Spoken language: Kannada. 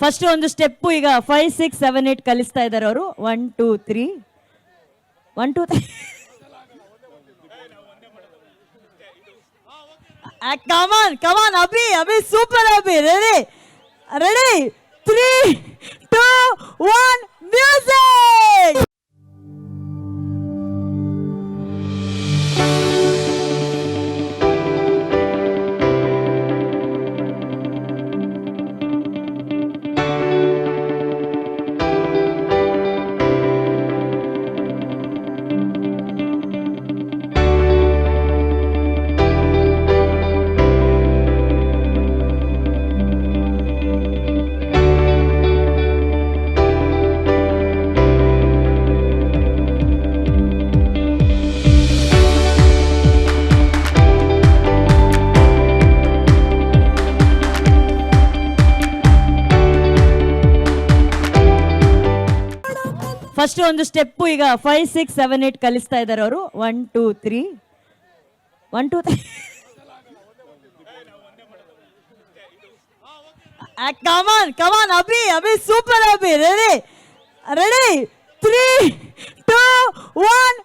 ಫಸ್ಟ್ ಒಂದು ಸ್ಟೆಪ್ ಈಗ ಫೈವ್ ಸಿಕ್ಸ್ ಸೆವೆನ್ ಏಟ್ ಕಲಿಸ್ತಾ ಇದ್ದಾರೆ ಅವರು. One two three one two three come on come on Abhi Abhi super Abhi ready ready three two one first ಒಂದು ಸ್ಟೆಪ್ ಈಗ ಫೈವ್ ಸಿಕ್ಸ್ ಸೆವೆನ್ ಏಟ್ ಕಲಿಸ್ತಾ ಇದ್ದಾರೆ ಅವರು. One two three one two three come on come on Abhi Abhi super Abhi ready ready three two one